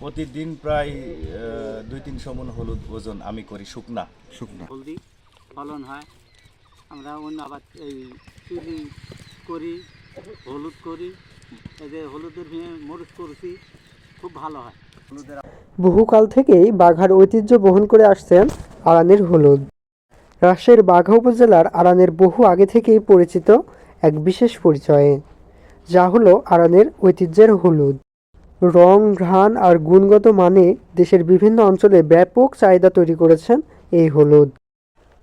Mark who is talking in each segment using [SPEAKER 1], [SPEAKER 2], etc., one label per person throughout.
[SPEAKER 1] প্রতিদিন প্রায় দুই তিনশো মন হলুদ ওজন আমি করি শুকনা।
[SPEAKER 2] শুকনা।
[SPEAKER 3] হলদি ফলন হয়। আমরা অন্য আবার এই চিলি করি হলুদ করি। এই যে হলুদের মরিচ করছি খুব ভালো হয়। হলুদের
[SPEAKER 4] বহুকাল থেকেই বাঘার ঐতিহ্য বহন করে আসছেন আরানের হলুদ। রাজশাহীর বাঘা উপজেলার আরানের বহু আগে থেকেই পরিচিত এক বিশেষ পরিচয়ে যা হলো আরানের ঐতিহ্যের হলুদ। রং, ঘ্রাণ আর গুণগত মানে দেশের বিভিন্ন অঞ্চলে ব্যাপক চাহিদা তৈরি করেছেন এই হলুদ।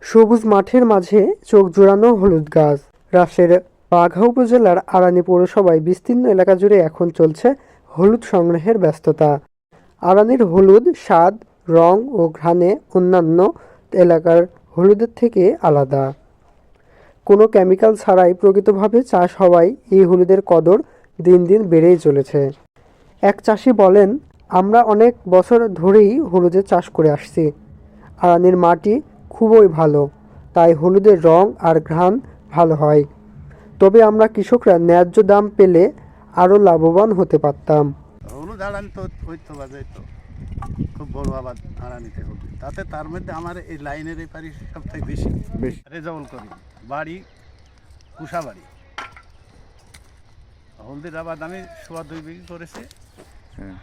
[SPEAKER 4] সবুজ মাঠের মাঝে চোখ জোড়ানো হলুদ গাছ। রাজশাহীর বাঘা উপজেলার আরানি পৌরসভায় বিস্তীর্ণ এলাকা জুড়ে এখন চলছে হলুদ সংগ্রহের ব্যস্ততা। আরানির হলুদ স্বাদ, রং ও ঘ্রাণে অন্যান্য এলাকার হলুদের থেকে আলাদা। কোনো কেমিক্যাল ছাড়াই প্রকৃতভাবে চাষ হওয়ায় এই হলুদের কদর দিন দিন বেড়েই চলেছে। এক চাষি বলেন আমরা অনেক বছর ধরেই হলুদের চাষ করে আসছি। আরানির মাটি খুবই ভালো তাই হলুদের রং আর ঘ্রাণ ভালো হয়। তবে আমরা কৃষকরা ন্যায্য দাম পেলে আরও লাভবান হতে পারতাম।
[SPEAKER 5] হলুদ আড়ানি তো খুব বড় আবাদ আড়ানিতে তাতে তার মধ্যে আমার এই লাইনের এই পারি সবথেকে বেশি।
[SPEAKER 2] বেশি।
[SPEAKER 5] রেজাউল করি বাড়ি কুষা বাড়ি হলদির আবাদ আমি সোয়া দুই বিঘি করেছি।
[SPEAKER 2] হ্যাঁ।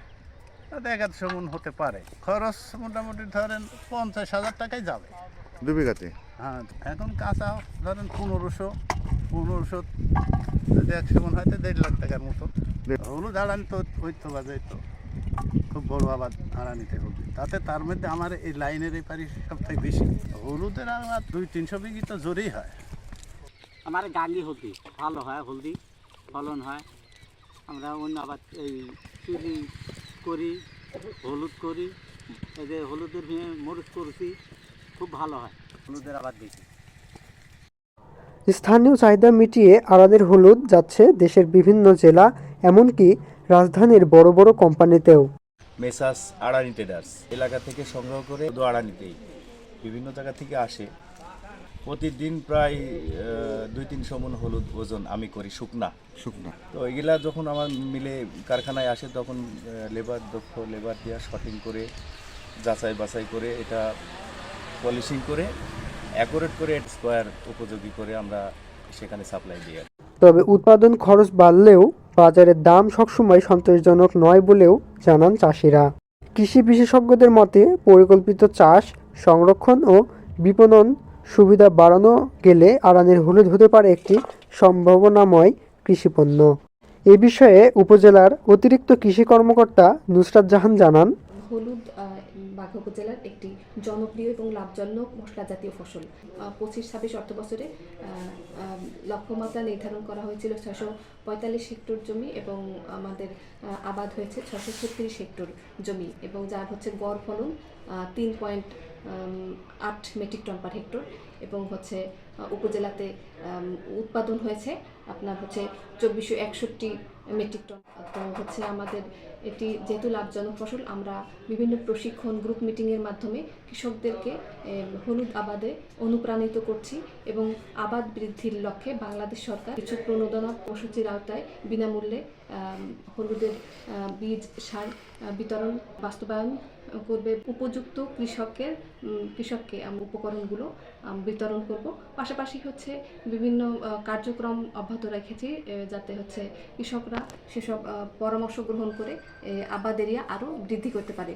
[SPEAKER 5] তাতে একাদশো মন হতে পারে। খরচ মোটামুটি ধরেন পঞ্চাশ হাজার টাকাই যাবে।
[SPEAKER 2] দু বিঘাতে?
[SPEAKER 5] হ্যাঁ এখন কাঁচা ধরেন পনেরোশো পনেরোশো যদি একশো মন হয়তো দেড় লাখ টাকার মতো। হলুদ আড়ানি তো ওই তো বাজাই তো। খুব বড় আবাদ আড়ানিতে হলুদ তাতে তার মধ্যে আমার এই লাইনের এই পারি সবথেকে বেশি। হলুদের আবাদ দুই তিনশো বিঘি তো জোরেই হয়।
[SPEAKER 3] আমার গাঙ্গি হলদি ভালো হয় হলদি ফলন হয়। আমরা অন্য আবার এই চিলি করি হলুদ করি এই যে হলুদের ভেঙে মরিচ করছি খুব ভালো হয়। হলুদের আবার বেশি
[SPEAKER 4] স্থানীয় চাহিদা মিটিয়ে আরাদের হলুদ যাচ্ছে দেশের বিভিন্ন জেলা এমনকি রাজধানীর বড় বড় কোম্পানিতেও।
[SPEAKER 1] মেসাস আড়ানি ট্রেডার্স এলাকা থেকে সংগ্রহ করে শুধু আড়ানিতেই বিভিন্ন জায়গা থেকে আসে। প্রতিদিন প্রায় দুই তিনশো মন হলুদ ওজন আমি করি শুকনা।
[SPEAKER 2] শুকনা।
[SPEAKER 1] তো এগুলা যখন আমার মিলে কারখানায় আসে তখন লেবার দক্ষ লেবার দেওয়া শটিং করে যাচাই বাছাই করে এটা পলিশিং করে অ্যাকোরেট করে স্কোয়ার উপযোগী করে আমরা সেখানে সাপ্লাই দিই
[SPEAKER 4] তবে উৎপাদন খরচ বাড়লেও বাজারের দাম সবসময় সন্তোষজনক নয় বলেও জানান চাষিরা। কৃষি বিশেষজ্ঞদের মতে পরিকল্পিত চাষ সংরক্ষণ ও বিপণন সুবিধা বাড়ানো গেলে আরানের হলুদ হতে পারে একটি সম্ভাবনাময় কৃষিপণ্য এ বিষয়ে উপজেলার অতিরিক্ত কৃষি কর্মকর্তা নুসরাত জাহান জানান,
[SPEAKER 6] হলুদ বাঘা উপজেলার একটি জনপ্রিয় এবং লাভজনক মশলা জাতীয় ফসল। পঁচিশ ছাব্বিশ অর্থ বছরে লক্ষ্যমাত্রা নির্ধারণ করা হয়েছিল ছশো পঁয়তাল্লিশ হেক্টর জমি এবং আমাদের আবাদ হয়েছে ছশো ছত্রিশ হেক্টর জমি এবং যার হচ্ছে গড় ফলন তিন পয়েন্ট আট মেট্রিক টন পার হেক্টর এবং হচ্ছে উপজেলাতে উৎপাদন হয়েছে। আপনার হচ্ছে চব্বিশশো একষট্টি মেট্রিক টন। তো হচ্ছে আমাদের এটি যেহেতু লাভজনক ফসল, আমরা বিভিন্ন প্রশিক্ষণ গ্রুপ মিটিংয়ের মাধ্যমে কৃষকদেরকে হলুদ আবাদে অনুপ্রাণিত করছি এবং আবাদ বৃদ্ধির লক্ষ্যে বাংলাদেশ সরকার কিছু প্রণোদনা কর্মসূচির আওতায় বিনামূল্যে হলুদের বীজ সার বিতরণ, বাস্তবায়ন করবে। উপযুক্ত কৃষকের কৃষককে উপকরণগুলো বিতরণ করব। পাশাপাশি হচ্ছে বিভিন্ন কার্যক্রম অব্যাহত রেখেছি যাতে হচ্ছে কৃষকরা সেসব পরামর্শ গ্রহণ করে আবাদেরিয়া আরও বৃদ্ধি করতে পারে।